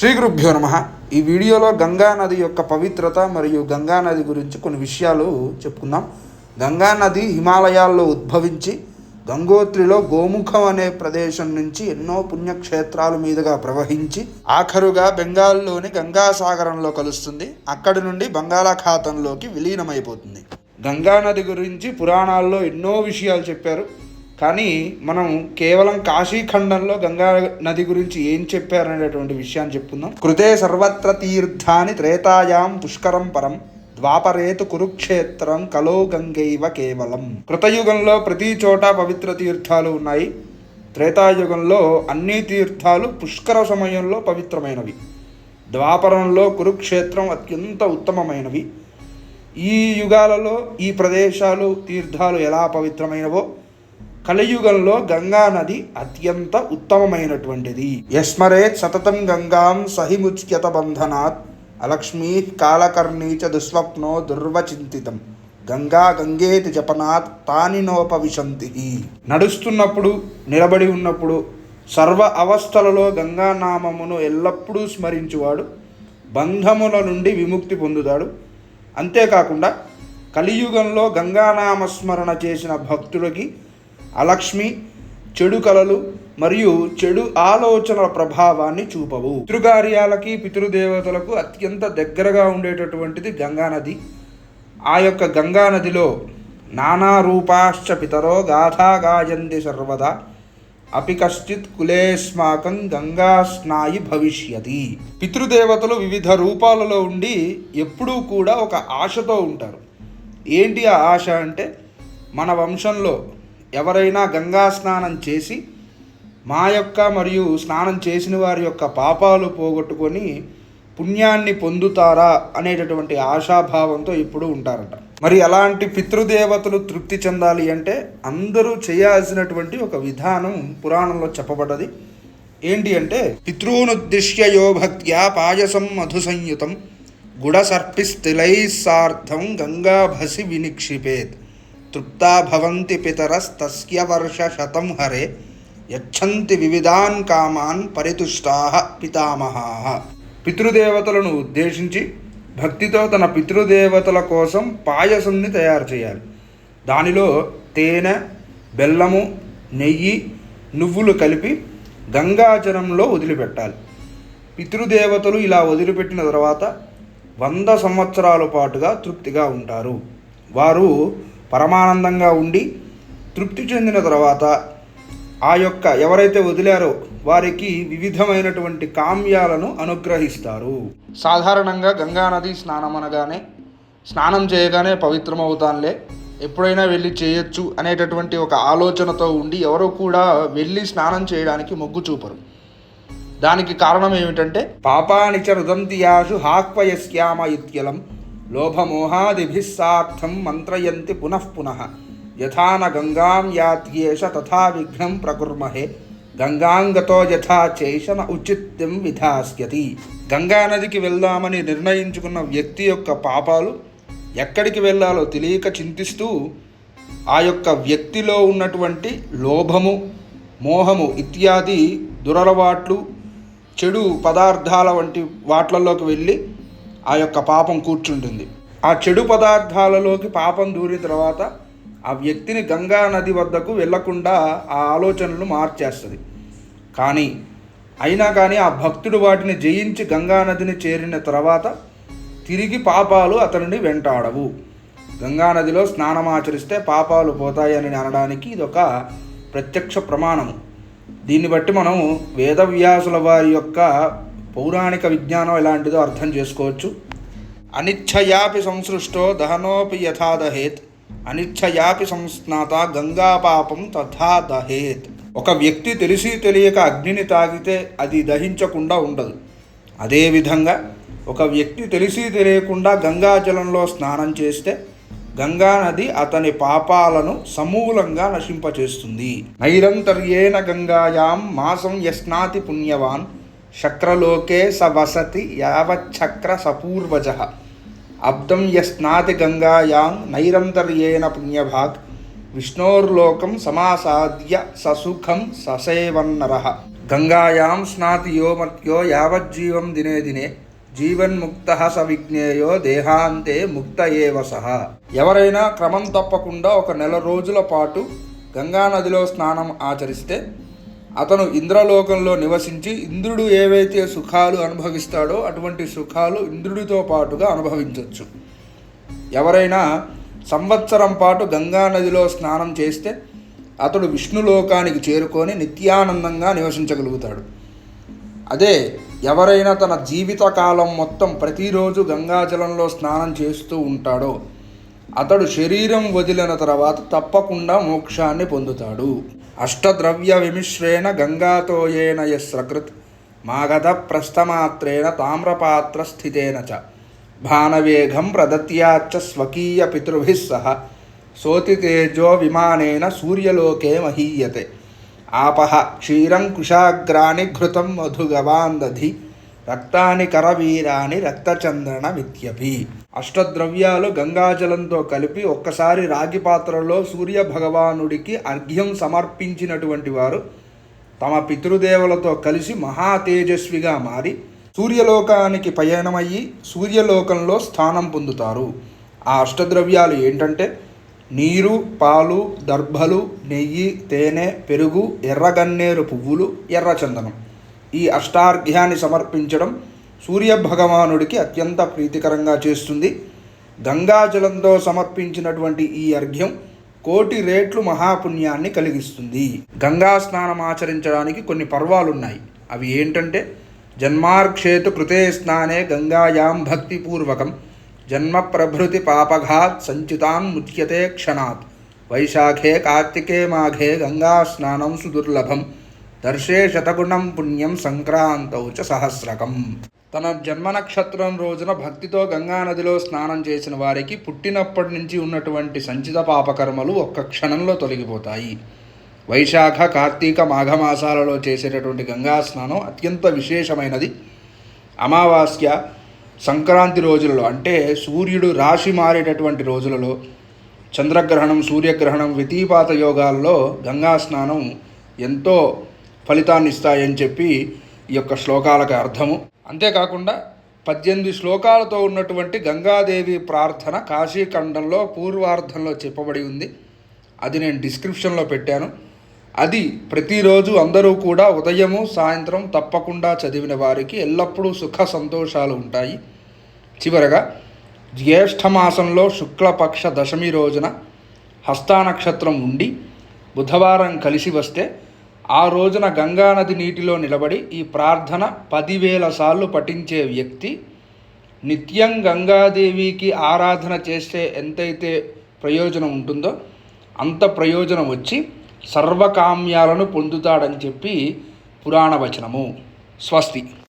శ్రీ గురుభ్యో నమ. ఈ వీడియోలో గంగా నది యొక్క పవిత్రత మరియు గంగా నది గురించి కొన్ని విషయాలు చెప్పుకుందాం. గంగా నది హిమాలయాల్లో ఉద్భవించి గంగోత్రిలో గోముఖం అనే ప్రదేశం నుంచి ఎన్నో పుణ్యక్షేత్రాల మీదుగా ప్రవహించి ఆఖరుగా బెంగాల్లోని గంగాసాగరంలో కలుస్తుంది. అక్కడి నుండి బంగాళాఖాతంలోకి విలీనమైపోతుంది. గంగా నది గురించి పురాణాల్లో ఎన్నో విషయాలు చెప్పారు. కానీ మనం కేవలం కాశీఖండంలో గంగా నది గురించి ఏం చెప్పారనేటువంటి విషయాన్ని చెప్పుకుందాం. కృతే సర్వత్ర తీర్థాని త్రేతాయాం పుష్కరం పరం ద్వాపరేతు కురుక్షేత్రం కలో గంగైవ కేవలం. కృతయుగంలో ప్రతి చోట పవిత్ర తీర్థాలు ఉన్నాయి. త్రేతాయుగంలో అన్ని తీర్థాలు పుష్కర సమయంలో పవిత్రమైనవి. ద్వాపరంలో కురుక్షేత్రం అత్యంత ఉత్తమమైనవి. ఈ యుగాలలో ఈ ప్రదేశాలు తీర్థాలు ఎలా పవిత్రమైనవో కలియుగంలో గంగా నది అత్యంత ఉత్తమమైనటువంటిది. యస్మరేత్ సతతం గంగాం సహిముచ్యత బంధనాత్ అలక్ష్మీ కాలకర్ణీ చ దుస్వప్నో దుర్వచింతితం. గంగా గంగేతి జపనాత్ తాని నోపవిశంతి నడుస్తున్నప్పుడు నిలబడి ఉన్నప్పుడు సర్వ అవస్థలలో గంగా నామమును ఎల్లప్పుడూ స్మరించువాడు బంధముల నుండి విముక్తి పొందుతాడు. అంతేకాకుండా కలియుగంలో గంగానామస్మరణ చేసిన భక్తుడికి అలక్ష్మి చెడు కలలు మరియు చెడు ఆలోచనల ప్రభావాన్ని చూపవు. పితృకార్యాలకి పితృదేవతలకు అత్యంత దగ్గరగా ఉండేటటువంటిది గంగానది. ఆ యొక్క గంగానదిలో నానా రూపాశ్చ పితరో గాథా గాయంది సర్వదా. అపి కశ్చిత్ కులేస్మాకం గంగా స్నాయి భవిష్యతి. పితృదేవతలు వివిధ రూపాలలో ఉండి ఎప్పుడూ కూడా ఒక ఆశతో ఉంటారు. ఏంటి ఆ ఆశ అంటే మన వంశంలో ఎవరైనా గంగా స్నానం చేసి మా యొక్క మరియు స్నానం చేసిన వారి యొక్క పాపాలు పోగొట్టుకొని పుణ్యాన్ని పొందుతారా అనేటటువంటి ఆశాభావంతో ఇప్పుడు ఉంటారట. మరి అలాంటి పితృదేవతలు తృప్తి చెందాలి అంటే అందరూ చేయాల్సినటువంటి ఒక విధానం పురాణంలో చెప్పబడ్డది. ఏంటి అంటే పితృనుద్దిశ్య యో భక్త్యా పాయసం మధు సంయుతం గుడసర్పిస్థిలై సార్థం గంగాభసి వినిక్షిపేత్. తృప్తా భవంతి పితరస్తస్య వర్ష శతం హరే యచ్చంతి వివిధాన్ కామాన్ పరితుష్టా పితామహా. పితృదేవతలను ఉద్దేశించి భక్తితో తన పితృదేవతల కోసం పాయసంని తయారు చేయాలి. దానిలో తేనె బెల్లము నెయ్యి నువ్వులు కలిపి గంగాజలంలో వదిలిపెట్టాలి. పితృదేవతలు ఇలా వదిలిపెట్టిన తర్వాత వంద సంవత్సరాల పాటుగా తృప్తిగా ఉంటారు. వారు పరమానందంగా ఉండి తృప్తి చెందిన తర్వాత ఆ యొక్క ఎవరైతే వదిలారో వారికి వివిధమైనటువంటి కామ్యాలను అనుగ్రహిస్తారు. సాధారణంగా గంగానది స్నానం అనగానే స్నానం చేయగానే పవిత్రమవుతానులే. ఎప్పుడైనా వెళ్ళి చేయొచ్చు అనేటటువంటి ఒక ఆలోచనతో ఉండి ఎవరు కూడా వెళ్ళి స్నానం చేయడానికి మొగ్గు చూపరు. దానికి కారణం ఏమిటంటే పాపానిచ రుదంతియాసు రుదంతియాషు హాక్వయస్యామ ఇత్యలం. లోభమోహాదిభిస్సార్థం మంత్రయంతి పునః పునః. గంగాం యాత్యేష తథా విఘ్నం ప్రకుర్మహే. గంగాంగతో యథా చేషన ఉచిత్యం విధాస్యతి. గంగా నదికి వెళ్దామని నిర్ణయించుకున్న వ్యక్తి యొక్క పాపాలు ఎక్కడికి వెళ్ళాలో తెలియక చింతిస్తూ ఆ యొక్క వ్యక్తిలో ఉన్నటువంటి లోభము మోహము ఇత్యాది దురలవాట్లు చెడు పదార్థాల వంటి వాట్లలోకి వెళ్ళి ఆ యొక్క పాపం కూర్చుంటుంది. ఆ చెడు పదార్థాలలోకి పాపం దూరిన తర్వాత ఆ వ్యక్తిని గంగా నది వద్దకు వెళ్ళకుండా ఆ ఆలోచనలు మార్చేస్తుంది. కానీ అయినా కానీ ఆ భక్తుడు వాటిని జయించి గంగా నదిని చేరిన తర్వాత తిరిగి పాపాలు అతనిని వెంటాడవు. గంగా నదిలో స్నానమాచరిస్తే పాపాలు పోతాయని అనడానికి ఇది ఒక ప్రత్యక్ష ప్రమాణము. దీన్ని బట్టి మనం వేదవ్యాసుల వారి యొక్క పౌరాణిక విజ్ఞానం ఎలాంటిదో అర్థం చేసుకోవచ్చు. అనిచ్ఛయాపి సంసృష్టో దహనోపి యథా దహేత్. అనిచ్ఛయాపి సంస్నాత గంగా పాపం తథా దహేత్. ఒక వ్యక్తి తెలిసి తెలియక అగ్నిని తాగితే అది దహించకుండా ఉండదు. అదేవిధంగా ఒక వ్యక్తి తెలిసి తెలియకుండా గంగాజలంలో స్నానం చేస్తే గంగా నది అతని పాపాలను సమూలంగా నశింపచేస్తుంది. నైరంతర్యేణ గంగాయాం మాసం యస్నాతి పుణ్యవాన్. శక్రలోకే స వసతి యావచ్చక్ర సపూర్వజ అబ్దం యస్నాతి గంగాయాం నైరంతర్యేణ పుణ్యభాగ్ విష్ణోర్లోకం సమాసాద్య ససుఖం ససేవన్నర గంగాయాం స్నాతి యో మర్త్యో యావజ్జీవం దినే దినే జీవన్ముక్త స విజ్ఞేయో దేహాంతే ముక్త ఏవ సహ ఎవరైనా క్రమం తప్పకుండా ఒక నెల రోజుల పాటు గంగానదిలో స్నానం ఆచరిస్తే అతను ఇంద్రలోకంలో నివసించి ఇంద్రుడు ఏవైతే సుఖాలు అనుభవిస్తాడో అటువంటి సుఖాలు ఇంద్రుడితో పాటుగా అనుభవించవచ్చు ఎవరైనా సంవత్సరం పాటు గంగా నదిలో స్నానం చేస్తే అతడు విష్ణులోకానికి చేరుకొని నిత్యానందంగా నివసించగలుగుతాడు. అదే ఎవరైనా తన జీవితకాలం మొత్తం ప్రతిరోజు గంగాజలంలో స్నానం చేస్తూ ఉంటాడో అతడు శరీరం వదిలిన తర్వాత తప్పకుండా మోక్షాన్ని పొందుతాడు. అష్టద్రవ్య విమిశ్రేణ గంగాతోయేన యస్రకృత్ మాగధ ప్రస్థమాత్రేణ తామ్రపాత్ర స్థితేన చ భానవేగం ప్రదత్యాచ్చ స్వకీయ పితృభిः సహ సోతితేజో విమానేన సూర్యలోకే మహీయతే ఆపహ క్షీరం కుశాగ్రాణి ఘృతం మధుగవాందధి రక్తాని కరవీరాని రక్తచందన మిత్యపి అష్టద్రవ్యాలు గంగాజలంతో కలిపి ఒక్కసారి రాగి పాత్రలో సూర్య భగవానుడికి అర్ఘ్యం సమర్పించినటువంటి వారు తమ పితృదేవులతో కలిసి మహా తేజస్విగా మారి సూర్యలోకానికి పయనమయ్యి సూర్యలోకంలో స్థానం పొందుతారు. ఆ అష్టద్రవ్యాలు ఏంటంటే నీరు పాలు దర్భలు నెయ్యి తేనె పెరుగు ఎర్రగన్నేరు పువ్వులు ఎర్రచందనం ఈ అష్టార్ఘ్యాన్ని సమర్పించడం సూర్య భగవానుడికి అత్యంత ప్రీతికరంగా చేస్తుంది. గంగాజలంతో సమర్పించినటువంటి ఈ అర్ఘ్యం కోటి రేట్లు మహాపుణ్యాన్ని కలిగిస్తుంది. గంగా స్నానం ఆచరించడానికి కొన్ని పర్వాలున్నాయి. అవి ఏంటంటే జన్మార్క్షేతు కృతే స్నానే గంగాయాం భక్తిపూర్వకం జన్మ ప్రభృతి పాపఘాత్ సంచితాన్ ముచ్యతే క్షణాత్ వైశాఖే కార్తికే మాఘే గంగా స్నానం సుదుర్లభం దర్శే శతగుణం పుణ్యం సంక్రాంతౌ చ సహస్రకం. తన జన్మ నక్షత్రం రోజున భక్తితో గంగా నదిలో స్నానం చేసిన వారికి పుట్టినప్పటి నుంచి ఉన్నటువంటి సంచిత పాపకర్మలు ఒక్క క్షణంలో తొలగిపోతాయి. వైశాఖ కార్తీక మాఘమాసాలలో చేసేటటువంటి గంగా స్నానం అత్యంత విశేషమైనది. అమావాస్య సంక్రాంతి రోజులలో అంటే సూర్యుడు రాశి మారేటటువంటి రోజులలో చంద్రగ్రహణం సూర్యగ్రహణం వ్యతిపాత యోగాల్లో గంగా స్నానం ఎంతో ఫలితాన్ని ఇస్తాయని చెప్పి ఈ యొక్క శ్లోకాలకు అర్థము. అంతేకాకుండా పద్దెనిమిది శ్లోకాలతో ఉన్నటువంటి గంగాదేవి ప్రార్థన కాశీఖండంలో పూర్వార్థంలో చెప్పబడి ఉంది. అది నేను డిస్క్రిప్షన్లో పెట్టాను. అది ప్రతిరోజు అందరూ కూడా ఉదయము సాయంత్రం తప్పకుండా చదివిన వారికి ఎల్లప్పుడూ సుఖ సంతోషాలు ఉంటాయి. చివరగా జ్యేష్ఠమాసంలో శుక్లపక్ష దశమి రోజున హస్తా నక్షత్రం ఉండి బుధవారం కలిసి వస్తే ఆ రోజున గంగానది నీటిలో నిలబడి ఈ ప్రార్థన పదివేల సార్లు పఠించే వ్యక్తి నిత్యం గంగాదేవికి ఆరాధన చేస్తే ఎంతైతే ప్రయోజనం ఉంటుందో అంత ప్రయోజనం వచ్చి సర్వకామ్యాలను పొందుతాడని చెప్పి పురాణ వచనము స్వస్తి.